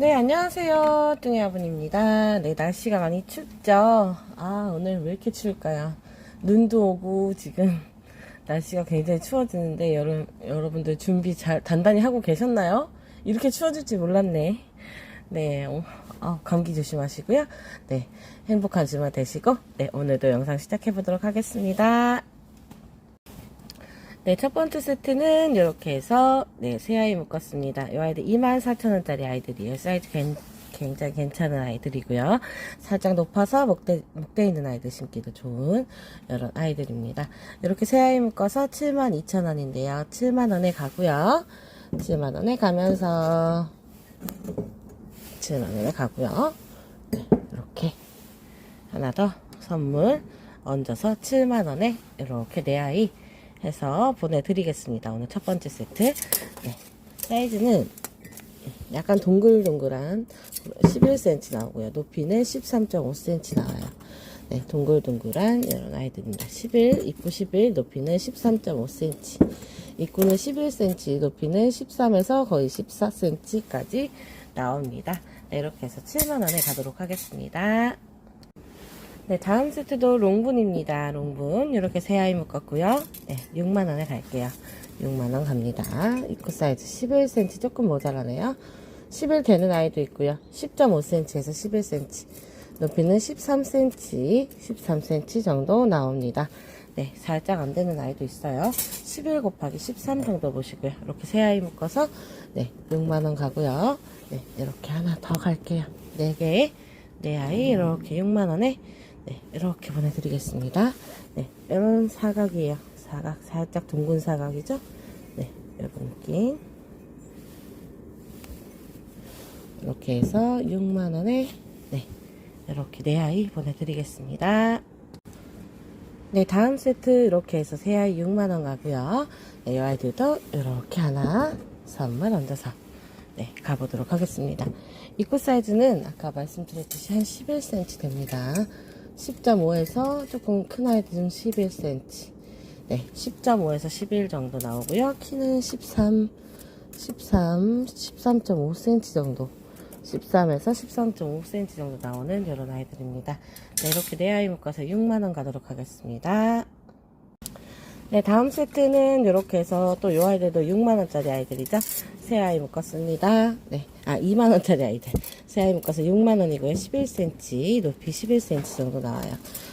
네, 안녕하세요. 뚱이 아분입니다. 네, 날씨가 많이 춥죠? 아, 오늘 왜 이렇게 추울까요? 눈도 오고, 지금, 날씨가 굉장히 추워지는데, 여러, 여러분들 준비 잘, 단단히 하고 계셨나요? 이렇게 추워질 줄 몰랐네. 네, 어, 어, 감기 조심하시고요. 네, 행복한 주말 되시고, 네, 오늘도 영상 시작해보도록 하겠습니다. 네, 첫 번째 세트는 이렇게 해서 네, 새 아이 묶었습니다. 이 아이들 24,000원짜리 아이들이에요. 사이즈 괜- 굉장히 괜찮은 아이들이고요. 살짝 높아서 목대, 목대 있는 아이들 신기도 좋은 이런 아이들입니다. 이렇게 새 아이 묶어서 72,000원인데요. 7만원에 가고요. 7만원에 가면서 7만원에 가고요. 네, 이렇게 하나 더 선물 얹어서 7만원에 이렇게 내 아이 해서 보내드리겠습니다. 오늘 첫 번째 세트. 네, 사이즈는 약간 동글동글한 11cm 나오고요. 높이는 13.5cm 나와요. 네, 동글동글한 이런 아이들입니다. 11, 입구 11, 높이는 13.5cm. 입구는 11cm, 높이는 13에서 거의 14cm까지 나옵니다. 네, 이렇게 해서 7만원에 가도록 하겠습니다. 네, 다음 세트도 롱분입니다. 롱분. 이렇게 세 아이 묶었고요. 네, 6만원에 갈게요. 6만원 갑니다. 입구 사이즈 11cm 조금 모자라네요. 11 되는 아이도 있고요. 10.5cm에서 11cm. 높이는 13cm, 13cm 정도 나옵니다. 네, 살짝 안 되는 아이도 있어요. 11 곱하기 13 정도 보시고요. 이렇게 세 아이 묶어서, 네, 6만원 가고요. 네, 이렇게 하나 더 갈게요. 4개, 네 아이, 이렇게 6만원에 네, 이렇게 보내드리겠습니다. 네, 이런 사각이에요. 사각, 살짝 둥근 사각이죠? 네, 이런 느낌. 이렇게 해서 6만원에, 네, 이렇게 네 아이 보내드리겠습니다. 네, 다음 세트 이렇게 해서 세 아이 6만원 가고요. 네, 이 아이들도 이렇게 하나 선물 얹어서 네, 가보도록 하겠습니다. 입구 사이즈는 아까 말씀드렸듯이 한 11cm 됩니다. 10.5에서 조금 큰 아이들은 11cm. 네, 10.5에서 11 정도 나오고요. 키는 13, 13, 13.5cm 정도. 13에서 13.5cm 정도 나오는 이런 아이들입니다. 네, 이렇게 네 아이 묶어서 6만원 가도록 하겠습니다. 네, 다음 세트는 이렇게 해서 또요 아이들도 6만원짜리 아이들이죠. 새 아이 묶었습니다. 네, 아, 2만원짜리 아이들. 새 아이 묶어서 6만원이고요. 11cm, 높이 11cm 정도 나와요.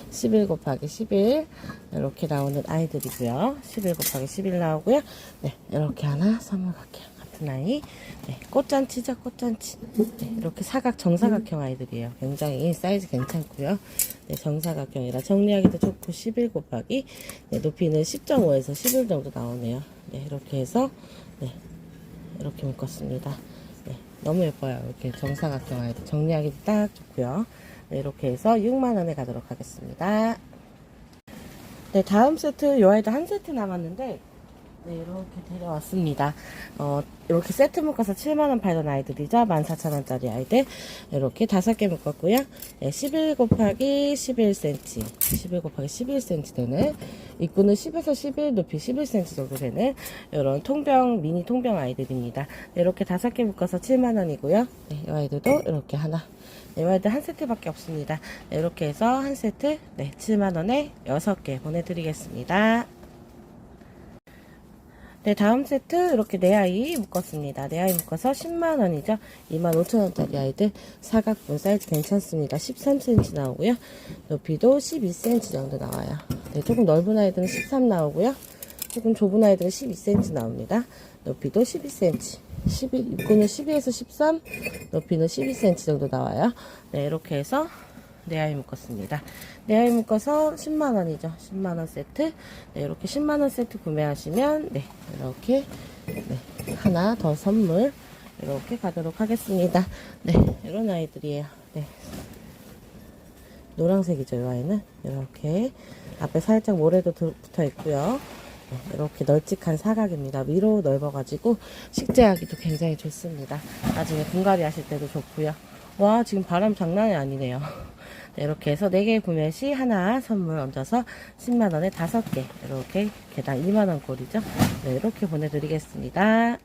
11 곱하기 11, 이렇게 나오는 아이들이고요. 11 곱하기 11 나오고요. 네, 이렇게 하나 선물 갈게요. 같은 아이. 네, 꽃잔치죠, 꽃잔치. 네, 이렇게 사각, 정사각형 아이들이에요. 굉장히 사이즈 괜찮고요. 네, 정사각형이라 정리하기도 좋고 11 곱하기 네, 높이는 10.5에서 11 정도 나오네요. 네, 이렇게 해서 네, 이렇게 묶었습니다. 네, 너무 예뻐요. 이렇게 정사각형 아이들 정리하기도 딱 좋고요. 네, 이렇게 해서 6만원에 가도록 하겠습니다. 네, 다음 세트, 요 아이도 한 세트 남았는데, 네, 이렇게 데려왔습니다. 어, 이렇게 세트 묶어서 7만원 팔던 아이들이죠. 14,000원짜리 아이들. 이렇게 다섯 개 묶었고요. 네, 11 곱하기 11cm. 11 곱하기 11cm 되는, 입구는 10에서 11, 높이 11cm 정도 되는, 이런 통병, 미니 통병 아이들입니다. 네, 이렇게 다섯 개 묶어서 7만원이고요. 네, 이 아이들도 이렇게 하나. 네, 이 아이들 한 세트밖에 없습니다. 네, 이렇게 해서 한 세트, 네, 7만원에 6개 보내드리겠습니다. 네, 다음 세트 이렇게 네 아이 묶었습니다. 네 아이 묶어서 10만원이죠. 25,000원짜리 아이들 사각분 사이즈 괜찮습니다. 13cm 나오고요. 높이도 12cm 정도 나와요. 네, 조금 넓은 아이들은 13 나오고요. 조금 좁은 아이들은 12cm 나옵니다. 높이도 12cm. 12, 입구는 12에서 13, 높이는 12cm 정도 나와요. 네, 이렇게 해서 네 아이 묶었습니다. 네 아이 묶어서 10만원이죠. 10만원 세트. 네, 이렇게 10만원 세트 구매하시면, 네, 이렇게, 네, 하나 더 선물, 이렇게 가도록 하겠습니다. 네, 이런 아이들이에요. 네. 노란색이죠, 이 아이는. 이렇게. 앞에 살짝 모래도 들- 붙어 있고요. 네, 이렇게 널찍한 사각입니다. 위로 넓어가지고 식재하기도 굉장히 좋습니다. 나중에 분갈이 하실 때도 좋고요. 와, 지금 바람 장난이 아니네요. 네, 이렇게 해서 4개 구매 시 하나 선물 얹어서 10만원에 5개. 이렇게 개당 2만원 꼴이죠. 네, 이렇게 보내드리겠습니다.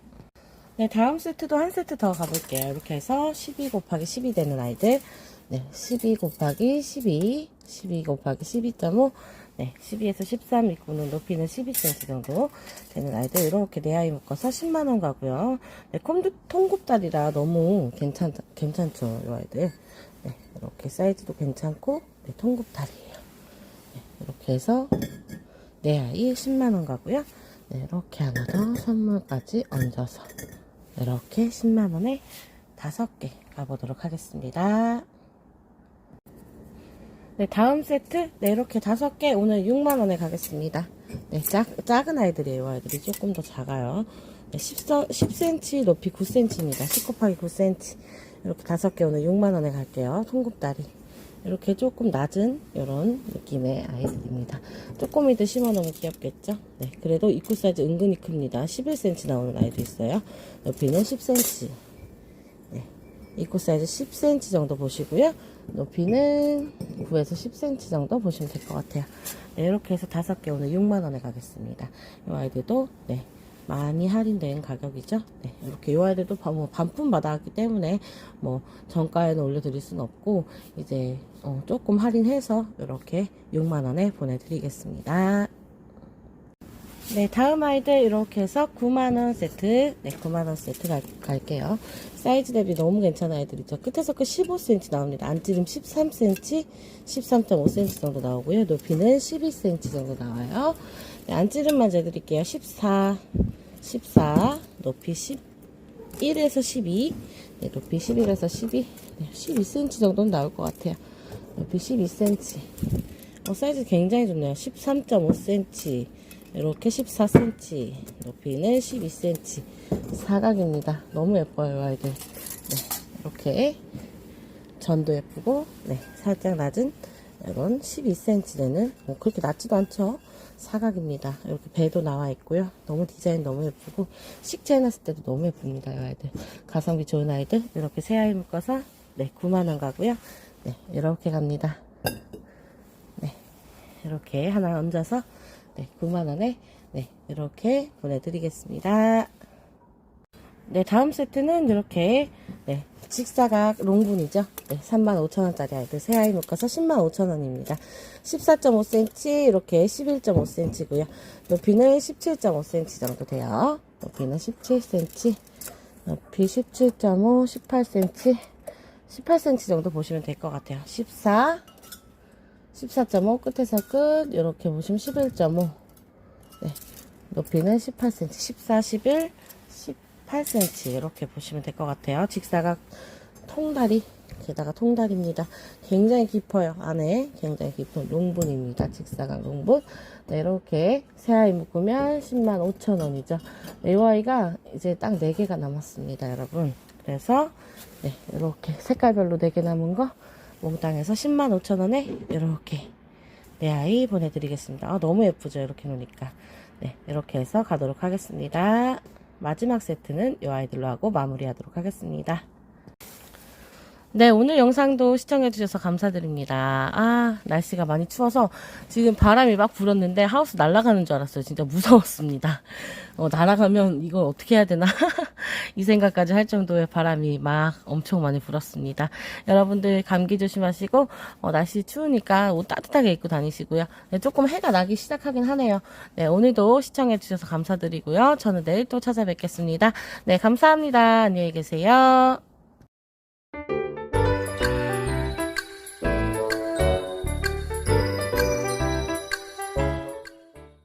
네, 다음 세트도 한 세트 더 가볼게요. 이렇게 해서 12 곱하기 12 되는 아이들. 네, 12 곱하기 12, 12 곱하기 12.5, 네, 12에서 13 있고는 높이는 12cm 정도 되는 아이들. 이렇게 네 아이 묶어서 10만원 가고요. 네, 콤드, 통굽다리라 너무 괜찮, 괜찮죠, 이 아이들. 네, 이렇게 사이즈도 괜찮고, 네, 통굽다리예요 네, 이렇게 해서 네 아이 10만원 가고요. 네, 이렇게 하나 더 선물까지 얹어서 이렇게 10만원에 다섯 개 가보도록 하겠습니다. 네, 다음 세트, 네, 이렇게 다섯 개 오늘 6만원에 가겠습니다. 네, 작, 작은 아이들이에요. 아이들이 조금 더 작아요. 네, 10, 10cm 높이 9cm입니다. 10 곱하기 9cm. 이렇게 다섯 개 오늘 6만원에 갈게요. 통굽다리. 이렇게 조금 낮은 이런 느낌의 아이들입니다. 쪼꼬미들 심어 너무 귀엽겠죠? 네, 그래도 입구 사이즈 은근히 큽니다. 11cm 나오는 아이도 있어요. 높이는 10cm. 네, 입구 사이즈 10cm 정도 보시고요. 높이는 9에서 10cm 정도 보시면 될 것 같아요. 네, 이렇게 해서 다섯 개 오늘 6만원에 가겠습니다. 이 아이들도, 네, 많이 할인된 가격이죠. 네, 이렇게 이 아이들도 반- 뭐 반품 받아왔기 때문에 뭐 정가에는 올려드릴 수는 없고 이제 어, 조금 할인해서 이렇게 6만 원에 보내드리겠습니다. 네, 다음 아이들 이렇게 해서 9만 원 세트, 네, 9만 원 세트 갈, 갈게요. 사이즈 대비 너무 괜찮은 아이들이죠. 끝에서 끝 15cm 나옵니다. 안찌름 13cm, 13.5cm 정도 나오고요. 높이는 12cm 정도 나와요. 네, 안찌름만 재드릴게요. 14, 14, 높이 11에서 12, 네, 높이 11에서 12, 네, 12cm 정도는 나올 것 같아요. 높이 12cm. 어, 사이즈 굉장히 좋네요. 13.5cm. 이렇게 14cm. 높이는 12cm. 사각입니다. 너무 예뻐요, 이 아이들. 네, 이렇게 전도 예쁘고, 네, 살짝 낮은 이런 12cm 되는, 뭐 그렇게 낮지도 않죠. 사각입니다. 이렇게 배도 나와 있고요. 너무 디자인 너무 예쁘고, 식재 해놨을 때도 너무 예쁩니다, 이 아이들. 가성비 좋은 아이들. 이렇게 새 아이 묶어서, 네, 9만원 가고요. 네, 이렇게 갑니다. 네, 이렇게 하나 얹어서, 네, 9만원에, 네, 이렇게 보내드리겠습니다. 네, 다음 세트는 이렇게, 네, 직사각 롱분이죠. 네, 35,000원짜리 아이들 세 아이 묶어서 105,000원입니다. 14.5cm, 이렇게 11.5cm고요. 높이는 17.5cm 정도 돼요. 높이는 17cm, 높이 17.5, 18cm, 18cm 정도 보시면 될 것 같아요. 14, 14.5 끝에서 끝. 이렇게 보시면 11.5 네, 높이는 18cm 14, 11, 18cm 이렇게 보시면 될 것 같아요. 직사각 통다리 게다가 통다리입니다. 굉장히 깊어요. 안에 굉장히 깊은 롱분입니다. 직사각 롱분. 네, 이렇게 새 아이 묶으면 10만 5천원이죠. 이 아이가 이제 딱 4개가 남았습니다 여러분. 그래서 네, 이렇게 색깔별로 4개 남은 거 몽땅에서 10만 5천 원에 이렇게 내 아이 보내드리겠습니다. 아, 너무 예쁘죠? 이렇게 놓으니까. 네, 이렇게 해서 가도록 하겠습니다. 마지막 세트는 이 아이들로 하고 마무리하도록 하겠습니다. 네, 오늘 영상도 시청해주셔서 감사드립니다. 아, 날씨가 많이 추워서 지금 바람이 막 불었는데 하우스 날아가는 줄 알았어요. 진짜 무서웠습니다. 어, 날아가면 이걸 어떻게 해야 되나? 이 생각까지 할 정도의 바람이 막 엄청 많이 불었습니다. 여러분들 감기 조심하시고, 어, 날씨 추우니까 옷 따뜻하게 입고 다니시고요. 네, 조금 해가 나기 시작하긴 하네요. 네, 오늘도 시청해주셔서 감사드리고요. 저는 내일 또 찾아뵙겠습니다. 네, 감사합니다. 안녕히 계세요.